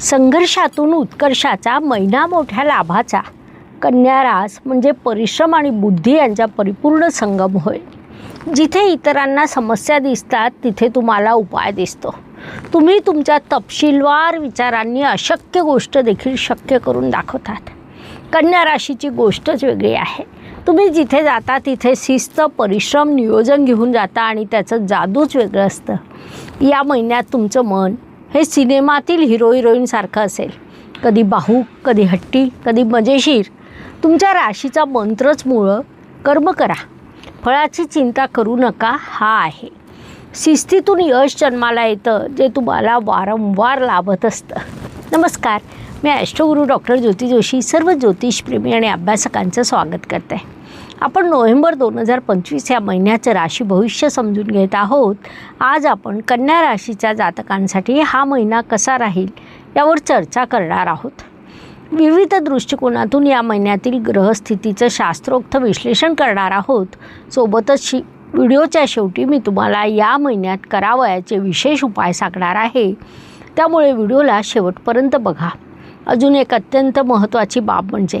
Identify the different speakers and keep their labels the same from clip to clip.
Speaker 1: संघर्षातून उत्कर्षाचा महिना मोठ्या लाभाचा. कन्या रास म्हणजे परिश्रम आणि बुद्धी यांचा परिपूर्ण संगम होय. जिथे इतरांना समस्या दिसतात तिथे तुम्हाला उपाय दिसतो. तुम्ही तुमच्या तपशीलवार विचारांनी अशक्य गोष्ट देखील शक्य करून दाखवतात. कन्या राशीची गोष्टच वेगळी आहे. तुम्ही जिथे जाता तिथे शिस्त परिश्रम नियोजन घेऊन जाता आणि त्याचं जादूच वेगळं असतं. या महिन्यात तुमचं मन हे सिनेमातील हिरो हिरोईनसारखं असेल. कधी बाहू कधी हट्टी कधी मजेशीर. तुमच्या राशीचा मंत्रच मुळं कर्म करा. फळाची चिंता करू नका हा आहे. शिस्तीतून यश जन्माला येतं जे तुम्हाला वारंवार लाभत असतं. नमस्कार मी ॲस्ट्रोगुरू डॉक्टर ज्योती जोशी सर्व ज्योतिषप्रेमी आणि अभ्यासकांचं स्वागत करते. आपण नोव्हेंबर दोन हजार पंचवीस या महिन्याचं राशी भविष्य समजून घेत आहोत. आज आपण कन्या राशीच्या जातकांसाठी हा महिना कसा राहील यावर चर्चा करणार आहोत. विविध दृष्टिकोनातून या महिन्यातील ग्रहस्थितीचं शास्त्रोक्त विश्लेषण करणार आहोत. सोबतच शि व्हिडिओच्या शेवटी मी तुम्हाला या महिन्यात करावयाचे विशेष उपाय सांगणार आहे. त्यामुळे व्हिडिओला शेवटपर्यंत बघा. अजून एक अत्यंत महत्त्वाची बाब म्हणजे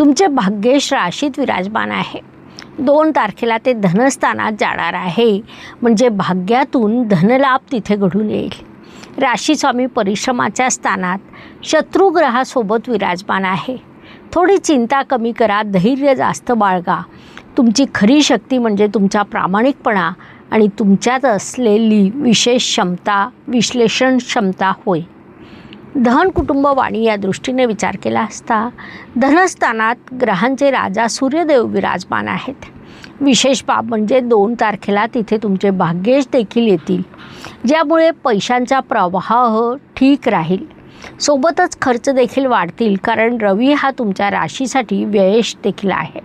Speaker 1: तुमचे भाग्येश राशीत विराजमान आहे. दोन तारखेला ते धनस्थानात जाणार आहे. म्हणजे भाग्यातून धनलाभ तिथे घडून येईल. राशीस्वामी परिश्रमाच्या स्थानात शत्रुग्रहासोबत विराजमान आहे. थोडी चिंता कमी करा धैर्य जास्त बाळगा. तुमची खरी शक्ती म्हणजे तुमचा प्रामाणिकपणा आणि तुमच्यात असलेली विशेष क्षमता विश्लेषण क्षमता होय. धन कुटुंब वाणी या दृष्टीने विचार केला असता धनस्थानात ग्रहांचे राजा सूर्यदेव विराजमान आहेत. विशेष बाब म्हणजे दोन तारखेला तिथे तुमचे भाग्येश देखील येतील ज्यामुळे पैशांचा प्रवाह ठीक राहील. सोबतच खर्च देखील वाढतील कारण रवी हा तुमच्या राशीसाठी व्ययश देखील आहे.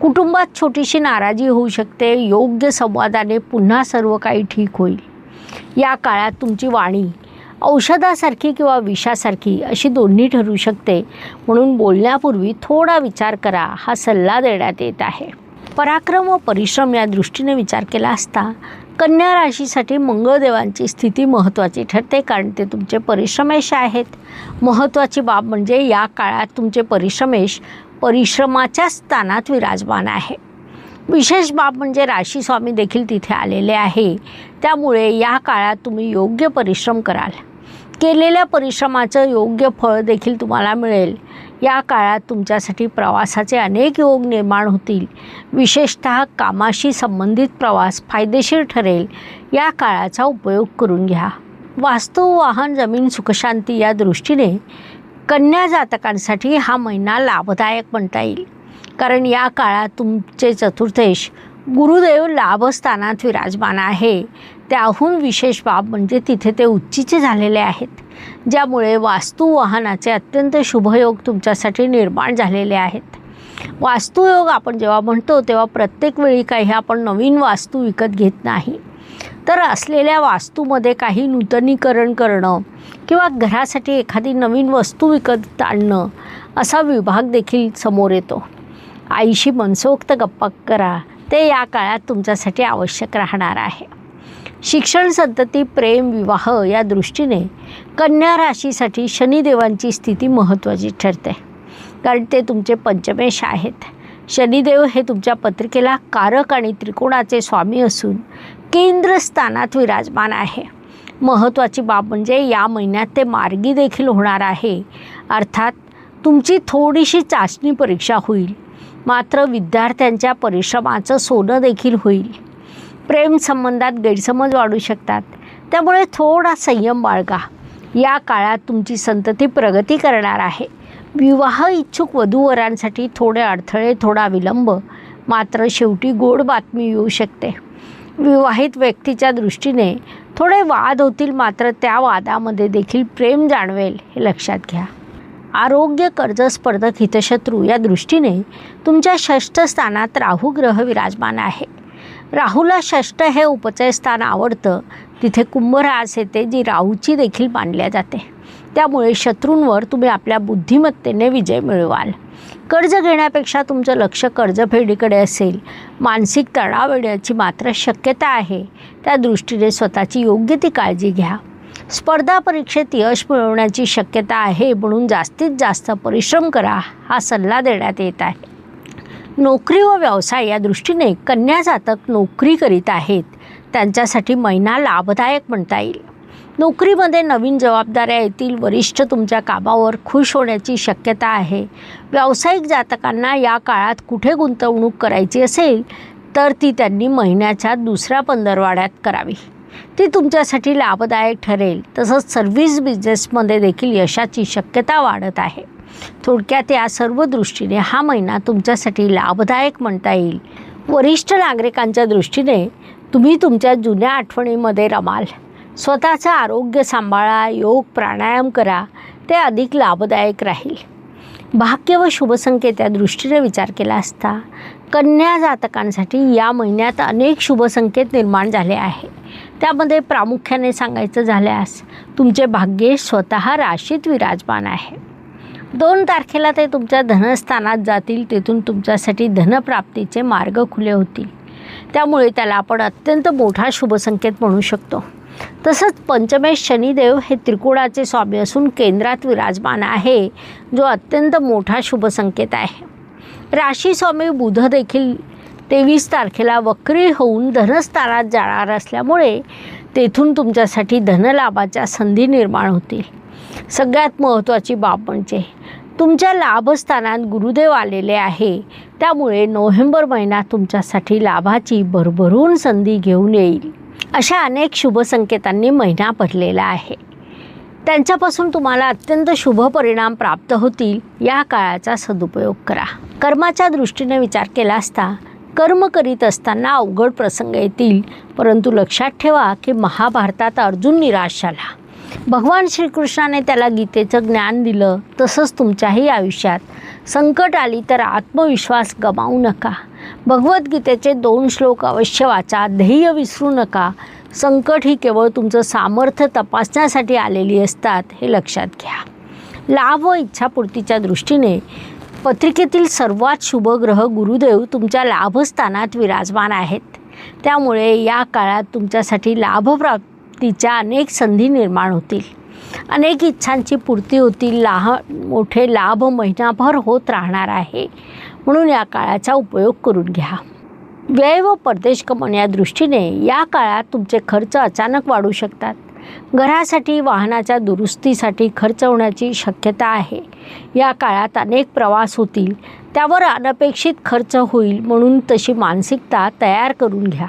Speaker 1: कुटुंबात छोटीशी नाराजी होऊ शकते योग्य संवादाने पुन्हा सर्व काही ठीक होईल. या काळात तुमची वाणी औषधासारखी किंवा विषासारखी अशी दोन्ही ठरू शकते. म्हणून बोलण्यापूर्वी थोडा विचार करा हा सल्ला देण्यात येत आहे. पराक्रम व परिश्रम या दृष्टीने विचार केला असता कन्या राशीसाठी मंगळदेवांची स्थिती महत्त्वाची ठरते कारण ते तुमचे परिश्रमेश आहेत. महत्त्वाची बाब म्हणजे या काळात तुमचे परिश्रमेश परिश्रमाच्या स्थानात विराजमान आहे. विशेष बाब म्हणजे राशी स्वामी देखील तिथे आलेले आहे. त्यामुळे या काळात तुम्ही योग्य परिश्रम कराल. केलेल्या परिश्रमाचं योग्य फळ देखील तुम्हाला मिळेल. या काळात तुमच्यासाठी प्रवासाचे अनेक योग निर्माण होतील. विशेषत कामाशी संबंधित प्रवास फायदेशीर ठरेल. या काळाचा उपयोग करून घ्या. वास्तू वाहन जमीन सुखशांती या दृष्टीने कन्या जातकांसाठी हा महिना लाभदायक म्हणता येईल. कारण या काळात तुमचे चतुर्थेश गुरुदेव लाभस्थानात विराजमान आहे. त्याहून विशेष बाब म्हणजे तिथे ते उच्चीचे झालेले आहेत. ज्यामुळे वास्तू वाहनाचे अत्यंत शुभयोग तुमच्यासाठी निर्माण झालेले आहेत. वास्तुयोग आपण जेव्हा म्हणतो तेव्हा प्रत्येक वेळी काही आपण नवीन वास्तू विकत घेत नाही. तर असलेल्या वास्तूमध्ये काही नूतनीकरण करणं किंवा घरासाठी एखादी नवीन वस्तू विकत आणणं असा विभाग देखील समोर येतो. आईशी मनसोक्त गप्पा करा. ते या काळात तुमच्यासाठी आवश्यक राहणार आहे. शिक्षण संतती प्रेम विवाह या दृष्टीने कन्या राशीसाठी शनिदेवांची स्थिती महत्त्वाची ठरते. कारण ते तुमचे पंचमेश आहेत. शनिदेव हे तुमच्या पत्रिकेला कारक आणि त्रिकोणाचे स्वामी असून केंद्रस्थानात विराजमान आहे. महत्त्वाची बाब म्हणजे या महिन्यात ते मार्गी देखील होणार आहे. अर्थात तुमची थोडीशी चाचणी परीक्षा होईल. मात्र विद्यार्थ्यांच्या परिश्रमाचं सोनं देखील होईल. प्रेम संबंधात गैरसमज वाढू शकतात. त्यामुळे थोडा संयम बाळगा. या काळात तुमची संतती प्रगती करणार आहे. विवाह इच्छुक वधूवरांसाठी थोडे अडथळे थोडा विलंब मात्र शेवटी गोड बातमी येऊ शकते. विवाहित व्यक्तीच्या दृष्टीने थोडे वाद होतील मात्र त्या वादामध्ये देखील प्रेम जाणवेल हे लक्षात घ्या. आरोग्य कर्ज स्पर्धक हितशत्रू या दृष्टीने तुमच्या षष्ठ स्थानात राहू ग्रह विराजमान आहे. राहूला षष्ठ हे उपचय स्थान आवडतं. तिथे कुंभरास येते जी राहूची देखील मानल्या जाते. त्यामुळे शत्रूंवर तुम्ही आपल्या बुद्धिमत्तेने विजय मिळवाल. कर्ज घेण्यापेक्षा तुमचं लक्ष कर्जफेडीकडे असेल. मानसिक तणाव येण्याची मात्र शक्यता आहे. त्या दृष्टीने स्वतःची योग्य ती काळजी घ्या. स्पर्धा परीक्षेत यश मिळवण्याची शक्यता आहे म्हणून जास्तीत जास्त परिश्रम करा हा सल्ला देण्यात येत आहे. नोकरी व व्यवसाय या दृष्टीने कन्या जातक नोकरी करीत आहेत. त्यांच्यासाठी महिना लाभदायक म्हणता येईल. नोकरीमध्ये नवीन जबाबदाऱ्या येतील वरिष्ठ तुमच्या कामावर खुश होण्याची शक्यता आहे. व्यावसायिक जातकांना या काळात कुठे गुंतवणूक करायची असेल तर ती त्यांनी महिन्याच्या दुसऱ्या पंधरवाड्यात करावी. ती तुमच्यासाठी लाभदायक ठरेल. तसंच सर्व्हिस बिझनेसमध्ये देखील यशाची शक्यता वाढत आहे. थोडक्यात या सर्व दृष्टीने हा महिना तुमच्यासाठी लाभदायक म्हणता येईल. वरिष्ठ नागरिकांच्या दृष्टीने तुम्ही तुमच्या जुन्या आठवणीमध्ये रमाल. स्वतःचं आरोग्य सांभाळा योग प्राणायाम करा ते अधिक लाभदायक राहील. भाग्य व शुभसंकेत या दृष्टीने विचार केला असता कन्या जातकांसाठी या महिन्यात अनेक शुभसंकेत निर्माण झाले आहे त्यामध्ये प्रामुख्याने सांगायचं झाल्यास तुमचे भाग्य स्वतः राशीत विराजमान आहे. दोन तारखेला ते तुमच्या धनस्थानात जातील तेथून तुमच्यासाठी धनप्राप्तीचे मार्ग खुले होतील. त्यामुळे त्याला आपण अत्यंत मोठा शुभसंकेत म्हणू शकतो. तसंच पंचमेश शनिदेव हे त्रिकोणाचे स्वामी असून केंद्रात विराजमान आहे जो अत्यंत मोठा शुभसंकेत आहे. राशी स्वामी बुध देखील तेवीस तारखेला वक्री होऊन धनस्थानात जाणार असल्यामुळे तेथून तुमच्यासाठी धनलाभाच्या संधी निर्माण होतील. सगळ्यात महत्त्वाची बाब म्हणजे तुमच्या लाभस्थानात गुरुदेव आलेले आहे. त्यामुळे नोव्हेंबर महिना तुमच्यासाठी लाभाची भरभरून संधी घेऊन येईल. अशा अनेक शुभसंकेतांनी महिना भरलेला आहे. त्यांच्यापासून तुम्हाला अत्यंत शुभ परिणाम प्राप्त होतील. या काळाचा सदुपयोग करा. कर्माच्या दृष्टीने विचार केला असता कर्म करीत असताना अवघड प्रसंग येतील. परंतु लक्षात ठेवा की महाभारतात अर्जुन निराश झाला. भगवान श्रीकृष्णाने त्याला गीतेचं ज्ञान दिलं. तसंच तुमच्याही आयुष्यात. संकट आली तर आत्मविश्वास गमावू नका. भगवद्गीतेचे दोन श्लोक अवश्य वाचा. ध्येय विसरू नका. संकट ही केवळ तुमचं सामर्थ्य तपासण्यासाठी आलेली असतात हे लक्षात घ्या. लाभ व इच्छापूर्तीच्या दृष्टीने पत्रिकेतील सर्वात शुभ ग्रह गुरुदेव तुमच्या लाभस्थानात विराजमान आहेत. त्यामुळे या काळात तुमच्यासाठी लाभप्राप्तीच्या अनेक संधी निर्माण होतील. अनेक इच्छांची पूर्ती होतील. लहान मोठे लाभ महिनाभर होत राहणार आहे. म्हणून या काळाचा उपयोग करून घ्या. व्यय व परदेश कमवण्या या दृष्टीने या काळात तुमचे खर्च अचानक वाढू शकतात. घरासाठी वाहनाच्या दुरुस्तीसाठी खर्च होण्याची शक्यता आहे. या काळात अनेक प्रवास होतील. त्यावर अनपेक्षित खर्च होईल म्हणून तशी मानसिकता तयार करून घ्या.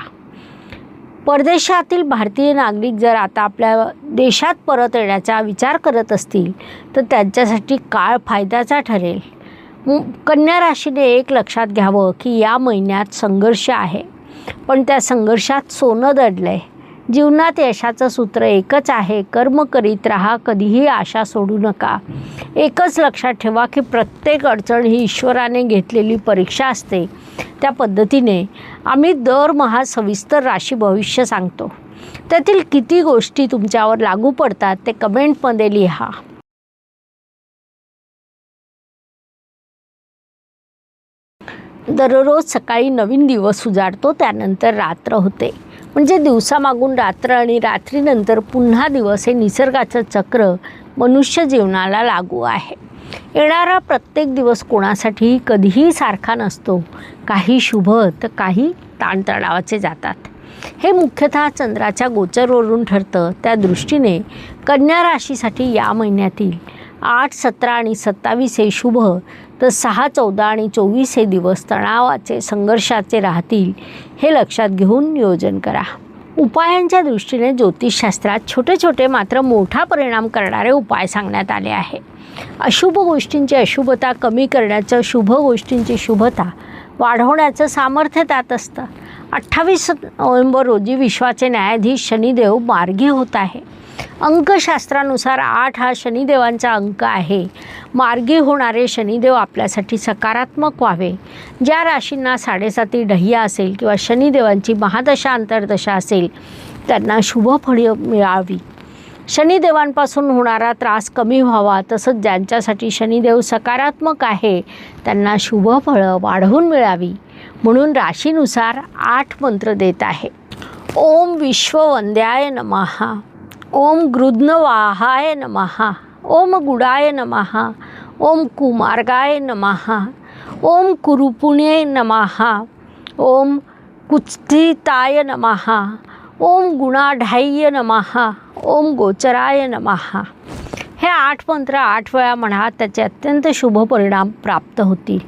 Speaker 1: परदेशातील भारतीय नागरिक जर आता आपल्या देशात परत येण्याचा विचार करत असतील तर त्यांच्यासाठी काळ फायद्याचा ठरेल. कन्या राशीने एक लक्षात घ्यावं की या महिन्यात संघर्ष आहे. पण त्या संघर्षात सोनं दडलं आहे जीवनात यशाचं सूत्र एकच आहे कर्म करीत राहा कधीही आशा सोडू नका. एकच लक्षात ठेवा की प्रत्येक अडचण ही ईश्वराने घेतलेली परीक्षा असते. त्या पद्धतीने आम्ही दरमहा सविस्तर राशी भविष्य सांगतो. त्यातील किती गोष्टी तुमच्यावर लागू पडतात ते कमेंटमध्ये लिहा. दररोज सकाळी नवीन दिवस उजाडतो त्यानंतर रात्र होते. म्हणजे दिवसामागून रात्र आणि रात्रीनंतर पुन्हा दिवस हे निसर्गाचं चक्र मनुष्य जीवनाला लागू आहे. येणारा प्रत्येक दिवस कोणासाठी कधीही सारखा नसतो. काही शुभ तर काही ताणतणावाचे जातात. हे मुख्यतः चंद्राच्या गोचरवरून ठरतं. त्या दृष्टीने कन्या राशीसाठी या महिन्यातील आठ सतरा आणि सत्तावीस हे शुभ तर सहा चौदा आणि चोवीस हे दिवस तणावाचे संघर्षाचे राहतील हे लक्षात घेऊन नियोजन करा. उपायांच्या दृष्टीने ज्योतिषशास्त्रात छोटे छोटे मात्र मोठा परिणाम करणारे उपाय सांगण्यात आले आहे. अशुभ गोष्टींची अशुभता कमी करण्याचं शुभ गोष्टींची शुभता वाढवण्याचं सामर्थ्य त्यात असतं. अठ्ठावीस नोव्हेंबर रोजी विश्वाचे न्यायाधीश शनिदेव मार्गी होत आहे. अंकशास्त्रानुसार आठ हा शनिदेवांचा अंक आहे. मार्गी होणारे शनिदेव आपल्यासाठी सकारात्मक व्हावे. ज्या राशींना साडेसाती ढह्या असेल किंवा शनिदेवांची महादशा अंतर्दशा असेल त्यांना शुभ फळे मिळावी. शनिदेवांपासून होणारा त्रास कमी व्हावा तसंच ज्यांच्यासाठी शनिदेव सकारात्मक आहे त्यांना शुभ फळं वाढवून मिळावी. म्हणून राशीनुसार आठ मंत्र देत आहे. ओम विश्ववंद्याय नमः. ओम गृध्नवाहाय नमः ओम गुडाय नमः ओम कुमार्गाय नमः ओम कुरुपुणे नमः ओम कुत्स्थिताय नमः ओम गुणाढाय्य नमः ओम गोचराय नमः. हे आठ मंत्र आठ वेळा म्हणा त्याचे अत्यंत शुभ परिणाम प्राप्त होतील.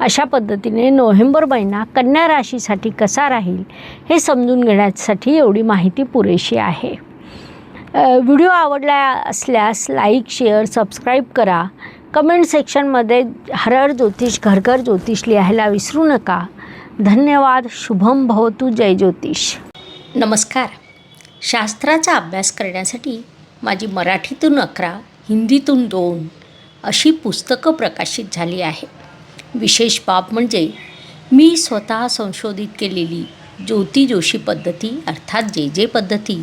Speaker 1: अशा पद्धतीने नोव्हेंबर महिना कन्या राशीसाठी कसा राहील हे समजून घेण्यासाठी एवढी माहिती पुरेशी आहे. व्हिडिओ आवडला असल्यास लाईक शेअर सबस्क्राईब करा. कमेंट सेक्शनमध्ये हर हर ज्योतिष घर घर ज्योतिष लिहायला विसरू नका. धन्यवाद. शुभम भवतु. जय ज्योतिष. नमस्कार. शास्त्राचा अभ्यास करण्यासाठी माझी मराठीतून अकरा हिंदीतून दोन अशी पुस्तकं प्रकाशित झाली आहे. विशेष बाब म्हणजे मी स्वतः संशोधित केलेली ज्योती जोशी पद्धती अर्थात जे जे पद्धती